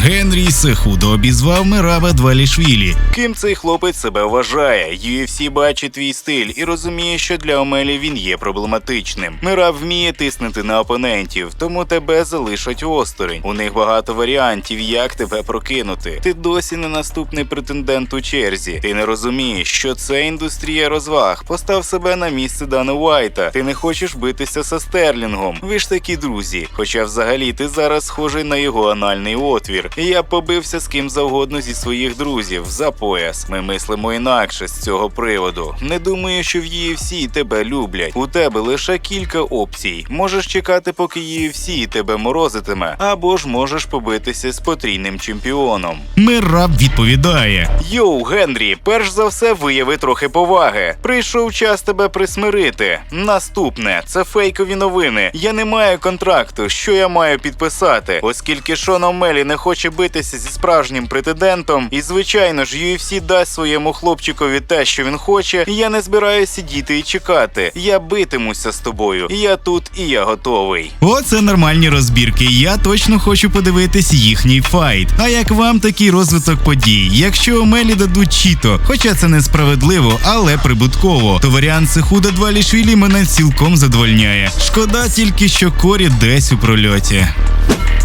Генрі Сехудо обізвав Мираба Двалішвілі. Ким цей хлопець себе вважає? UFC бачить твій стиль і розуміє, що для Омелі він є проблематичним. Мираб вміє тиснути на опонентів, тому тебе залишать осторонь. У них багато варіантів, як тебе прокинути. Ти досі не наступний претендент у черзі. Ти не розумієш, що це індустрія розваг. Постав себе на місце Дана Уайта. Ти не хочеш битися со Стерлінгом. Ви ж такі друзі. Хоча взагалі ти зараз схожий на його анальний отвір. Я побився з ким завгодно зі своїх друзів за пояс. Ми мислимо інакше з цього приводу. Не думаю, що в UFC тебе люблять. У тебе лише кілька опцій. Можеш чекати, поки UFC тебе морозитиме, або ж можеш побитися з потрійним чемпіоном. Мираб відповідає: Йоу, Генрі, перш за все вияви трохи поваги. Прийшов час тебе присмирити. Наступне це фейкові новини. Я не маю контракту. Що я маю підписати? Оскільки Шон Омелі не хоче битися зі справжнім претендентом, і звичайно ж UFC дасть своєму хлопчикові те, що він хоче. Я не збираюся сидіти і чекати. Я битимуся з тобою. Я тут і я готовий. Оце нормальні розбірки. Я точно хочу подивитись їхній файт. А як вам такий розвиток подій? Якщо Омелі дадуть чіто, хоча це несправедливо, але прибутково, то варіант Сехуда Двалішвілі мене цілком задовольняє. Шкода тільки, що корі десь у прольоті.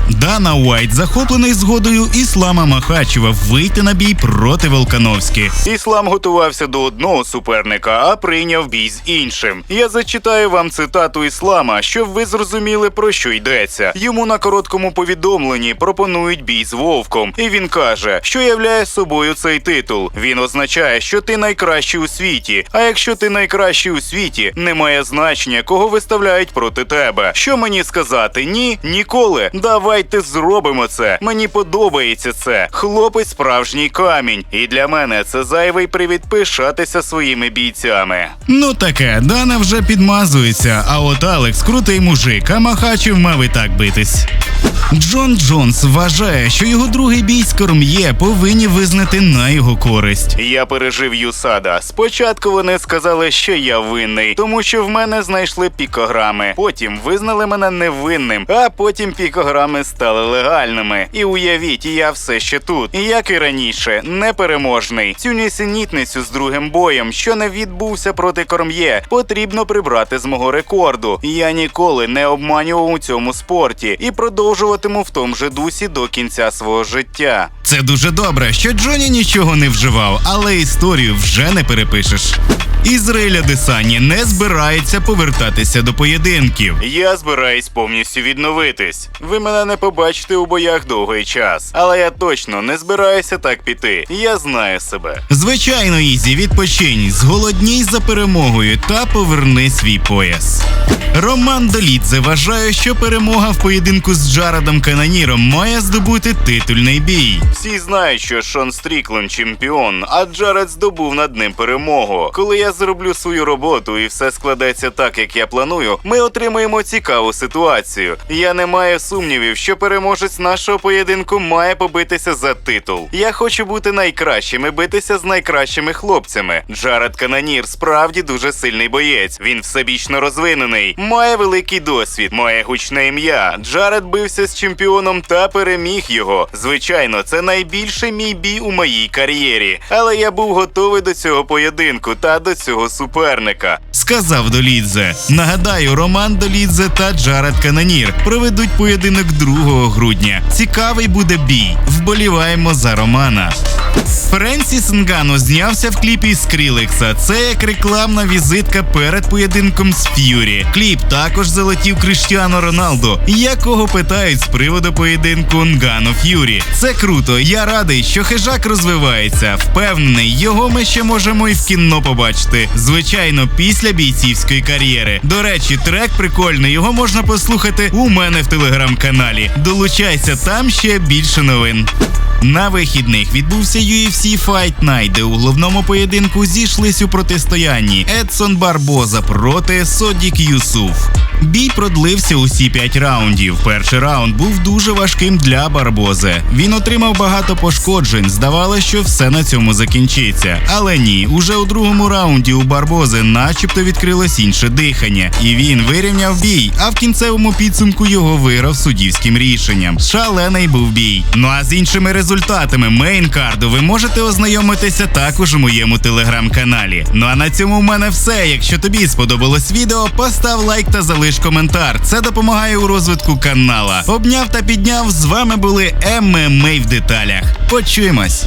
Дана Уайт захоплений згодою Іслама Махачева вийти на бій проти Волкановськи. Іслам готувався до одного суперника, а прийняв бій з іншим. Я зачитаю вам цитату Іслама, щоб ви зрозуміли про що йдеться. Йому на короткому повідомленні пропонують бій з вовком, і він каже, що являє собою цей титул. Він означає, що ти найкращий у світі. А якщо ти найкращий у світі, немає значення, кого виставляють проти тебе. Що мені сказати? Ні, ніколи. Давайте зробимо це. Мені подобається це. Хлопець справжній камінь. І для мене це зайвий привід пишатися своїми бійцями. Ну таке, Дана вже підмазується, а от Алекс крутий мужик, а махачів мав і так битись. Джон Джонс вважає, що його другий бій з Корм'є повинні визнати на його користь. Я пережив Юсада. Спочатку вони сказали, що я винний, тому що в мене знайшли пікограми. Потім визнали мене невинним, а потім пікограми стали легальними. І уявіть, я все ще тут. І як і раніше, непереможний. Цю нісенітницю з другим боєм, що не відбувся проти Корм'є, потрібно прибрати з мого рекорду. Я ніколи не обманював у цьому спорті і продовжуватиму в тому же дусі до кінця свого життя. Це дуже добре, що Джоні нічого не вживав, але історію вже не перепишеш. Ізраїля Десані не збирається повертатися до поєдинків. Я збираюсь повністю відновитись. Ви мене не побачите у боях довгий час, але я точно не збираюся так піти. Я знаю себе. Звичайно, Ізі, відпочинь, зголодній за перемогою та поверни свій пояс. Роман Долідзе вважає, що перемога в поєдинку з Джаредом Каноніром має здобути титульний бій. Всі знають, що Шон Стріклен чемпіон, а Джаред здобув над ним перемогу. Коли я зроблю свою роботу і все складеться так, як я планую, ми отримаємо цікаву ситуацію. Я не маю сумнівів, що переможець нашого поєдинку має побитися за титул. Я хочу бути найкращим і битися з найкращими хлопцями. Джаред Канонір справді дуже сильний боєць. Він всебічно розвинений, має великий досвід, має гучне ім'я. Джаред бився з чемпіоном та переміг його. Звичайно, це найбільший мій бій у моїй кар'єрі. Але я був готовий до цього поєдинку та до цього суперника. Сказав Долідзе. Нагадаю, Роман Долідзе та Джаред Канонір проведуть поєдинок 2 грудня. Цікавий буде бій. Вболіваємо за Романа. Френсіс Нгану знявся в кліпі Скрілекса. Це як рекламна візитка перед поєдинком з Ф'юрі. Кліп також залетів Криштіану Роналдо, якого питають з приводу поєдинку Нгану Ф'юрі. Це круто. Я радий, що хижак розвивається. Впевнений, його ми ще можемо і в кіно побачити. Звичайно, після бійцівської кар'єри. До речі, трек прикольний. Його можна послухати у мене в телеграм-каналі. Долучайся, там ще більше новин. На вихідних відбувся UFC Fight Night, де у головному поєдинку зійшлись у протистоянні Едсон Барбоза проти Содік Юсуф. Бій продлився усі 5 раундів. Перший раунд був дуже важким для Барбози. Він отримав багато пошкоджень. Здавалося, що все на цьому закінчиться. Але ні, уже у другому раунді у Барбози начебто відкрилось інше дихання, і він вирівняв бій. А в кінцевому підсумку його виграв суддівським рішенням. Шалений був бій. Ну а з іншими результатами мейнкарду ви можете ознайомитися також у моєму телеграм-каналі. Ну а на цьому в мене все. Якщо тобі сподобалось відео, постав лайк та залиш коментар. Це допомагає у розвитку канала. Обняв та підняв. З вами були ММА в деталях. Почуємось.